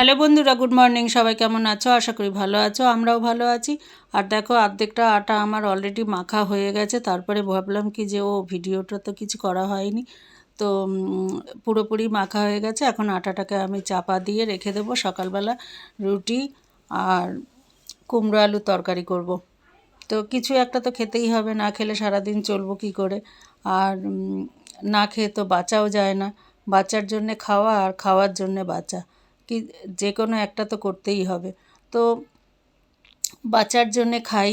Hello বন্ধুরা, good morning. সবাই কেমন আছো? আশা করি ভালো আছো, আমরাও ভালো আছি। আর দেখো, অর্ধেকটা আটা আমার অলরেডি মাখা হয়ে গেছে। তারপরে ভাবলাম কি যে, ও ভিডিওটা তো কিছু করা হয়নি। তো পুরোপুরি মাখা হয়ে গেছে। এখন আটাটাকে আমি চাপা দিয়ে রেখে দেবো। সকালবেলা রুটি আর কুমড়ো আলু তরকারি করব। তো কিছু একটা তো খেতেই হবে, না খেলে সারাদিন চলবো কি করে? আর না খেয়ে তো বাঁচাও যায় না। বাচ্চার জন্যে খাওয়া আর খাওয়ার জন্যে বাঁচা। কি যে কোনো একটা তো করতেই হবে। তো বাঁচার জন্যে খাই,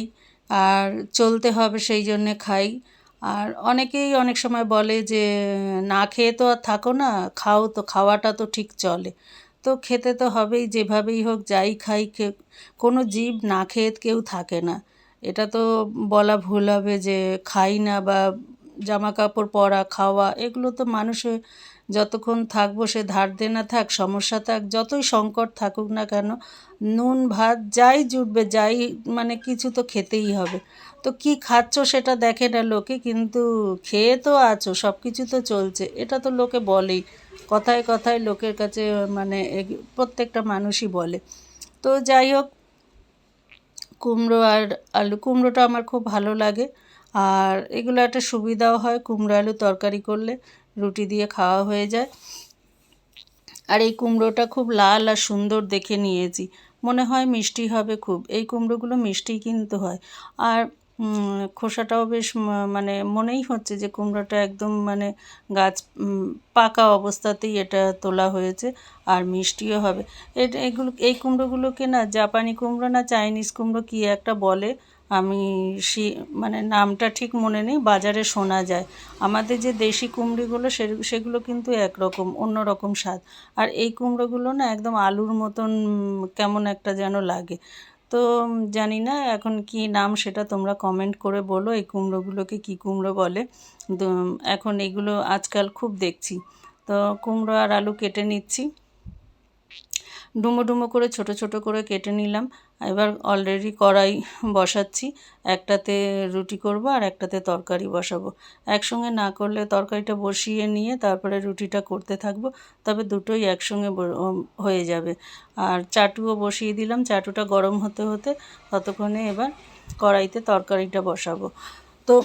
আর চলতে হবে সেই জন্যে খাই। আর অনেকেই অনেক সময় বলে যে, না খেয়ে তো আর থাকো না, খাও তো, খাওয়াটা তো ঠিক চলে। তো খেতে তো হবেই, যেভাবেই হোক যাই খাই কোনো জীব না খেয়ে কেউ থাকে না। এটা তো বলা ভুল হবে যে, খাই না বা জামা কাপড় পরা, খাওয়া, এগুলো তো মানুষের যতক্ষণ থাকব সে ধার দেনা থাক, সমস্যা থাক, যতই সংকট থাকুক না কেন, নুন, ভাত, যাই জুটবে, যাই মানে কিছু তো খেতেই হবে। তো কি খাচ্ছ সেটা দেখে না লোকে, কিন্তু খেয়ে তো আছো সব কিছু তো চলছে। এটা তো লোকে বলেই, কথায় কথায় লোকের কাছে মানে প্রত্যেকটা মানুষই বলে। তো যাই হোক, কুমড়ো আর আলু, কুমড়োটা আমার খুব ভালো লাগে। আর এগুলো একটা সুবিধাও হয়, কুমড়ো আলু তরকারি করলে। রুটি দিয়ে খাওয়া হয়ে যায়। আর এই কুমড়োটা খুব লাল আর সুন্দর দেখে নিয়েছি। মনে হয় মিষ্টি হবে খুব। এই কুমড়োগুলো মিষ্টি কিন্তু হয়। আর খোসাটাও বেশ মানে মনেই হচ্ছে যে কুমড়োটা একদম মানে গাছ পাকা অবস্থাতেই এটা তোলা হয়েছে আর মিষ্টিও হবে। এটা, এগুলো, এই কুমড়োগুলোকে না, জাপানি কুমড়ো না, চাইনিজ কুমড়ো কী একটা বলে? আমি সে মানে নামটা ঠিক মনে নেই, বাজারে শোনা যায়। আমাদের যে দেশি কুমড়োগুলো, সে, সেগুলো কিন্তু একরকম অন্য রকম স্বাদ। আর এই কুমড়োগুলো না একদম আলুর মতন কেমন একটা যেন লাগে। তো জানি না এখন কি নাম সেটা তোমরা কমেন্ট করে বলো, এই কুমড়োগুলোকে কি কুমড়ো বলে। এখন এগুলো আজকাল খুব দেখছি। তো, কুমড়ো আর আলু কেটে নিচ্ছি। ডুমো ডুমো করে, ছোট ছোট করে কেটে নিলাম। এবার অলরেডি কড়াই বসাচ্ছি। একটাতে রুটি করব আর একটাতে তরকারি বসাবো। একসঙ্গে না করলে তরকারিটা বসিয়ে নিয়ে তারপরে রুটিটা করতে থাকব, তবে দুটোই একসঙ্গে হয়ে যাবে। আর চাটুও বসিয়ে দিলাম। চাটুটা গরম হতে হতে ততক্ষণে এবার কড়াইতে তরকারিটা বসাবো। তো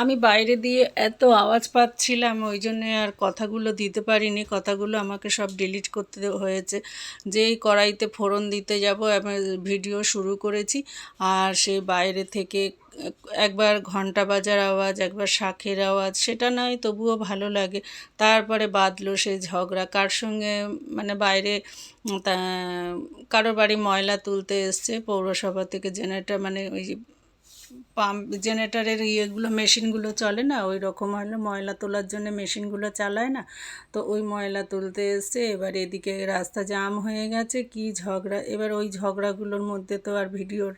আমি বাইরে দিয়ে এত আওয়াজ পাচ্ছিলাম, ওই জন্যে আর কথাগুলো দিতে পারিনি। কথাগুলো আমাকে সব ডিলিট করতে হয়েছে। যেই কড়াইতে ফোড়ন দিতে যাব, আমি ভিডিও শুরু করেছি। আর সে বাইরে থেকে একবার ঘণ্টা বাজার আওয়াজ, একবার শাঁখের আওয়াজ, সেটা নয়, তবুও ভালো লাগে। তারপরে বাদলো সে ঝগড়া। কার সঙ্গে মানে বাইরে কারোর বাড়ি ময়লা তুলতে এসছে, পৌরসভা থেকে জেনারেটর মানে ওই পাম্প জেনারেটারের ইয়েগুলো, মেশিনগুলো চলে না? ওই রকম হলো ময়লা তোলার জন্য মেশিনগুলো চালায় না? তো ওই ময়লা তুলতে এসছে, এবার এদিকে রাস্তা জাম হয়ে গেছে, কি ঝগড়া? এবার ওই ঝগড়াগুলোর মধ্যে তো আর ভিডিওর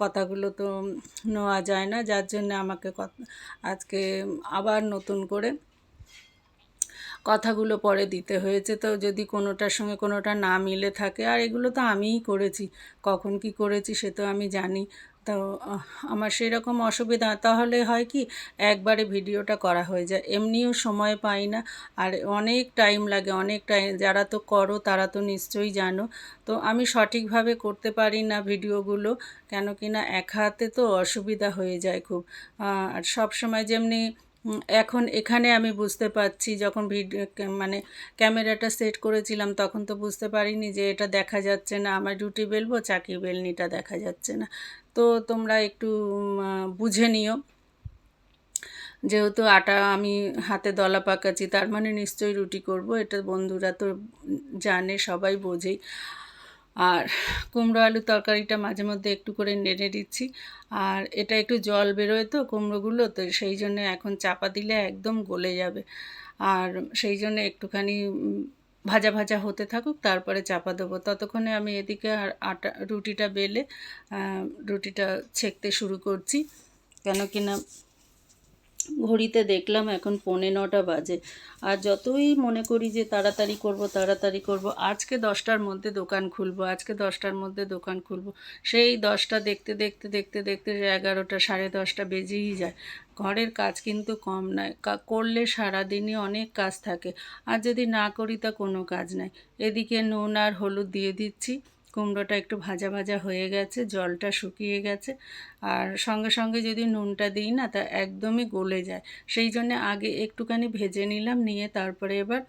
কথাগুলো তো নেওয়া যায় না, যার জন্য আমাকে আজকে আবার নতুন করে কথাগুলো পরে দিতে হয়েছে। তো যদি কোনোটার সঙ্গে কোনোটা না মিলে থাকে, আর এগুলো তো আমিই করেছি, কখন কি করেছি সে তো আমি জানি। তো আমার সেরকম অসুবিধা। তাহলে হয় কি, একবারে ভিডিওটা করা হয়ে যায়। এমনিও সময় পাই না, আর অনেক টাইম লাগে, অনেক টাইম যারা তো করো, তারা তো নিশ্চয়ই জানো। তো আমি সঠিকভাবে করতে পারি না ভিডিওগুলো, কেন কি না, এক হাতে তো অসুবিধা হয়ে যায় খুব। আর সব সময় যেমনি এখন এখানে আমি বুঝতে পারছি, যখন ভিডিও মানে ক্যামেরাটা সেট করেছিলাম, তখন তো বুঝতে পারিনি যে এটা দেখা যাচ্ছে না। আমার রুটি বেলবো চাকি বেলনিটা দেখা যাচ্ছে না। তো তোমরা একটু বুঝে নিও। যেহেতু আটা আমি হাতে দলা পাকাচ্ছি, তার মানে নিশ্চয়ই রুটি করব, এটা বন্ধুরা তো জানে, সবাই বোঝেই। আর কুমড়ো আলু তরকারিটা মাঝে মধ্যে একটু করে নেড়ে দিচ্ছি। আর এটা একটু জল বেরোয় তো কুমড়োগুলো, তো সেই জন্য এখন চাপা দিলে একদম গলে যাবে। আর সেই জন্য একটুখানি ভাজা ভাজা হতে থাকুক, তারপরে চাপা দেবো। ততক্ষণে আমি এদিকে আর আটা, রুটিটা বেলে রুটিটা ছেঁকতে শুরু করছি। কেন কি না ঘড়িতে দেখলাম এখন পৌনে নটা বাজে। আর যতই মনে করি যে তাড়াতাড়ি করব তাড়াতাড়ি করব, আজকে দশটার মধ্যে দোকান খুলবো, আজকে দশটার মধ্যে দোকান খুলবো, সেই দশটা দেখতে দেখতে দেখতে দেখতে এগারোটা, সাড়ে দশটা বেজেই যায়। ঘরের কাজ কিন্তু কম নয় করলে সারাদিনই অনেক কাজ থাকে। আর যদি না করি তা কোনো কাজ নাই। এদিকে নুন আর হলুদ দিয়ে দিচ্ছি। কুমড়োটা একটু ভাজা ভাজা হয়ে গেছে, জলটা শুকিয়ে গেছে। আর সঙ্গে সঙ্গে যদি নুনটা দিই না, তা একদমই গলে যায়। সেই জন্য আগে একটুখানি ভেজে নিলাম, নিয়ে তারপরে এবার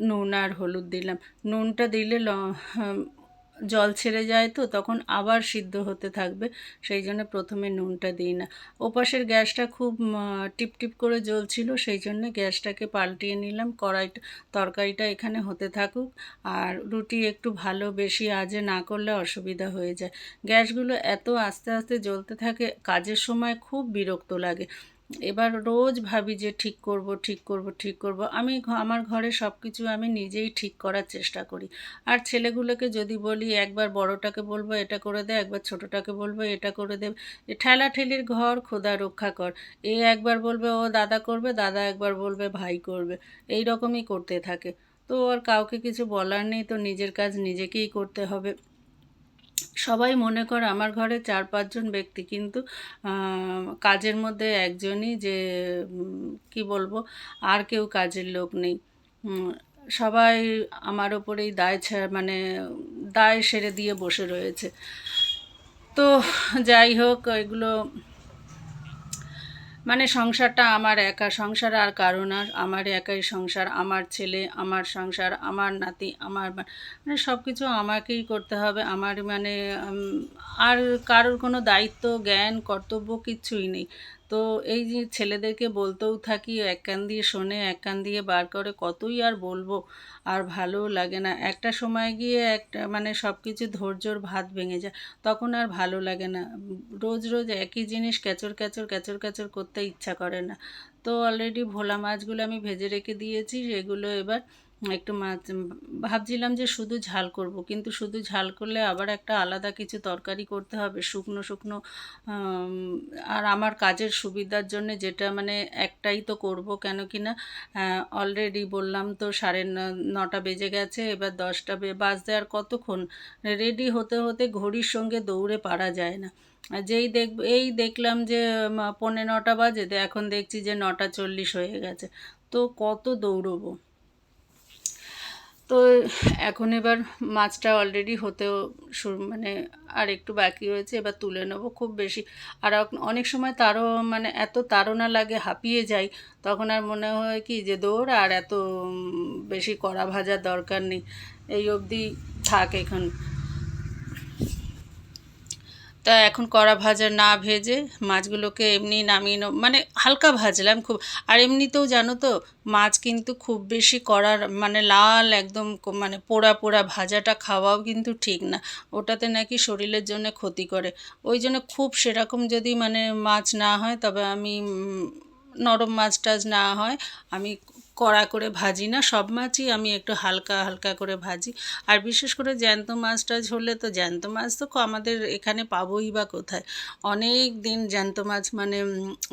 নুন আর হলুদ দিলাম। নুনটা দিলে ল- জল ছেড়ে যায় তো, তখন আবার সিদ্ধ হতে থাকবে। সেই জন্য প্রথমে নুনটা দিই না। ওপাশের গ্যাসটা খুব টিপ টিপ করে জ্বলছিল, সেই জন্য গ্যাসটাকে পাল্টিয়ে নিলাম। কড়াইটা, তরকারিটা এখানে হতে থাকুক। আর রুটি একটু ভালো, বেশি আজে না করলে অসুবিধা হয়ে যায়। গ্যাসগুলো এত আস্তে আস্তে জ্বলতে থাকে, কাজের সময় খুব বিরক্ত লাগে। এবার রোজ ভাবি যে ঠিক করব ঠিক করব ঠিক করব। আমি আমার ঘরে সব কিছু আমি নিজেই ঠিক করার চেষ্টা করি। আর ছেলেগুলোকে যদি বলি, একবার বড়টাকে বলব, এটা করে দে, একবার ছোটটাকে বলব, এটা করে দে। ঠেলা ঠেলির ঘর খোদা রক্ষা কর। এ একবার বলবে, ও দাদা করবে, দাদা একবার বলবে, ভাই করবে। এই রকমই করতে থাকে। তো আর কাউকে কিছু বলার নেই, তো নিজের কাজ নিজেকেই করতে হবে। সবাই মনে করে আমার ঘরে চার, পাঁচজন ব্যক্তি, কিন্তু কাজের মধ্যে একজনই যে কি বলব, আর কেউ কাজের লোক নেই। সবাই আমার ওপরেই দায় মানে দায় সেরে দিয়ে বসে রয়েছে। তো যাই হোক, এগুলো মানে সংসারটা আমার একা, সংসার আর কারও না। আমার একাই সংসার, আমার ছেলে, আমার সংসার, আমার নাতি, আমার মানে সব কিছু আমাকেই করতে হবে। আমার মানে আর কারোর কোনো দায়িত্ব, জ্ঞান, কর্তব্য কিছুই নেই। তো এই যে ছেলেদেরকে বলতেও থাকি, এক কান দিয়ে শোনে, এক কান দিয়ে বার করে, কতই আর বলব? আর ভালোও লাগে না। একটা সময় গিয়ে একটা মানে সব কিছু ধৈর্যর ভাত ভেঙে যায়, তখন আর ভালো লাগে না। রোজ রোজ একই জিনিস ক্যাচর ক্যাচর ক্যাচর ক্যাচর করতে ইচ্ছা করে না। তো অলরেডি ভোলা মাছগুলো আমি ভেজে রেখে দিয়েছি, সেগুলো এবার একটু মাছ ভাবছিলাম যে শুধু ঝাল করব, কিন্তু শুধু ঝাল করলে আবার একটা আলাদা কিছু তরকারি করতে হবে, শুকনো শুকনো আর আমার কাজের সুবিধার জন্য যেটা মানে একটাই তো করব কেন কি না অলরেডি বললাম তো সাড়ে নটা বেজে গেছে, এবার দশটা বাজতে আর কতক্ষণ? রেডি হতে হতে ঘড়ির সঙ্গে দৌড়ে পারা যায় না। যেই দেখ, এই দেখলাম যে পৌনে নটা বাজে, এখন দেখছি যে নটা চল্লিশ হয়ে গেছে, তো কত দৌড়বো? তো এখন এবার মাছটা অলরেডি হতেও শুরু মানে আর একটু বাকি হয়েছে এবার তুলে নেব খুব বেশি। আর অনেক সময় তারও মানে এত তাড়না লাগে হাঁপিয়ে যাই, তখন আর মনে হয় কি যে দৌড় আর এত বেশি কড়া ভাজার দরকার নেই। এই অবধি থাক এখন। তা এখন কড়া ভাজা না ভেজে মাছগুলোকে এমনি নামিয়ে মানে হালকা ভাজলাম খুব। আর এমনিতেও জানো তো, মাছ কিন্তু খুব বেশি কড়ার মানে লাল একদম মানে পোড়া পোড়া ভাজাটা খাওয়াও কিন্তু ঠিক না। ওটাতে নাকি শরীরের জন্য ক্ষতি করে। ওই জন্য খুব সেরকম যদি মানে মাছ না হয়, তবে আমি নরম মাছ টাছ না হয়, আমি কড়া করে ভাজি না, সব মাছই আমি একটু হালকা হালকা করে ভাজি। আর বিশেষ করে জ্যান্ত মাছ টাছ হলে তো জ্যান্ত মাছ তো আমাদের এখানে পাবোই বা কোথায়? অনেক দিন জ্যান্ত মাছ মানে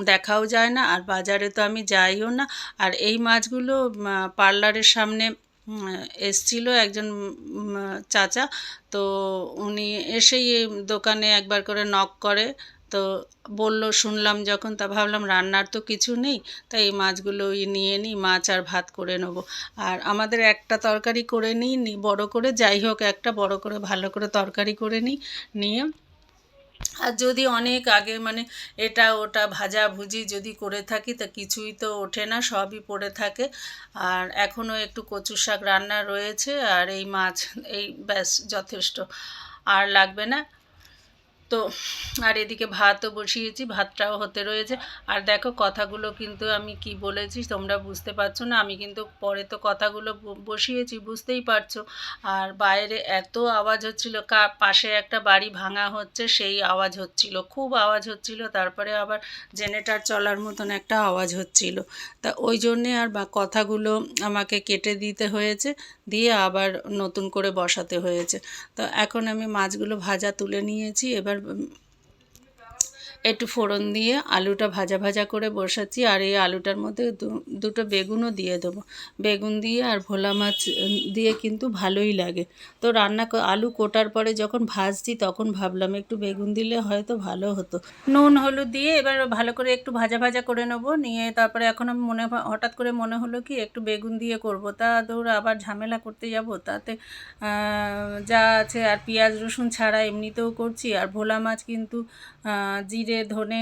দেখাও যায় না, আর বাজারে তো আমি যাইও না। আর এই মাছগুলো পার্লারের সামনে এসছিল একজন চাচা। তো উনি এসেই দোকানে একবার করে নক করে তো বলল, শুনলাম যখন তা ভাবলাম রান্নার তো কিছু নেই, তাই এই মাছগুলো নিয়ে নিই মাছ আর ভাত করে নেব। আর আমাদের একটা তরকারি করে নিই, নি, বড় করে, যাই হোক একটা বড় করে, ভালো করে তরকারি করে নিই, নিয়ে। আর যদি অনেক আগে মানে এটা ওটা ভাজা ভুজি যদি করে থাকি, তা কিছুই তো ওঠে না, সবই পড়ে থাকে। আর এখনও একটু কচু শাক রান্না রয়েছে, আর এই মাছ, এই ব্যাস, যথেষ্ট। আর লাগবে না তো আর এদিকে ভাতও বসিয়েছি, ভাতটাও হতে রয়েছে। আর দেখো কথাগুলো কিন্তু আমি কি বলেছি তোমরা বুঝতে পারছ না, আমি কিন্তু পরে তো কথাগুলো বসিয়েছি, বুঝতেই পারছ। আর বাইরে এত আওয়াজ হচ্ছিল, কা, পাশে একটা বাড়ি ভাঙা হচ্ছে, সেই আওয়াজ হচ্ছিল, খুব আওয়াজ হচ্ছিল, তারপরে আবার জেনেটার চলার মতন একটা আওয়াজ হচ্ছিল। তা ওই জন্যে আর বা, কথাগুলো আমাকে কেটে দিতে হয়েছে। দিয়ে আবার নতুন করে বসাতে হয়েছে। তো এখন আমি মাছগুলো ভাজা তুলে নিয়েছি। এবার একটু ফোড়ন দিয়ে আলুটা ভাজা ভাজা করে বসাচ্ছি আর এই আলুটার মধ্যে দুটো বেগুনও দিয়ে দেবো। বেগুন দিয়ে আর ভোলা মাছ দিয়ে কিন্তু ভালোই লাগে। তো রান্না আলু কোটার পরে যখন ভাজছি তখন ভাবলাম একটু বেগুন দিলে হয়তো ভালো হতো। নুন হলুদ দিয়ে এবার ভালো করে একটু ভাজা ভাজা করে নেব। নিয়ে তারপরে এখন আমি মনে হঠাৎ করে মনে হলো কি একটু বেগুন দিয়ে করব। তা ধরো আবার ঝামেলা করতে যাব। তাতে যা আছে আর পেঁয়াজ রসুন ছাড়া এমনিতেও করছি। আর ভোলা মাছ কিন্তু আহ, জিরে ধনে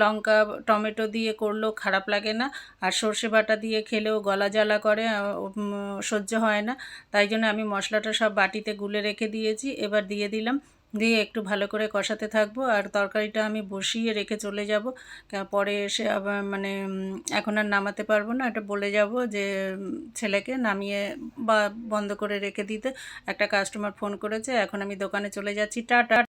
লঙ্কা, টমেটো দিয়ে করলেও খারাপ লাগে না। আর সর্ষে বাটা দিয়ে খেলেও গলা জ্বালা করে সহ্য হয় না। তাই জন্য আমি মশলাটা সব বাটিতে গুলে রেখে দিয়েছি। এবার দিয়ে দিলাম। দিয়ে একটু ভালো করে কষাতে থাকব। আর তরকারিটা আমি বসিয়ে রেখে চলে যাব। পরে এসে আবার মানে এখন আর নামাতে পারব না। এটা বলে যাব যে ছেলেকে নামিয়ে বা, বন্ধ করে রেখে দিতে। একটা কাস্টমার ফোন করেছে। এখন আমি দোকানে চলে যাচ্ছি। টাটা!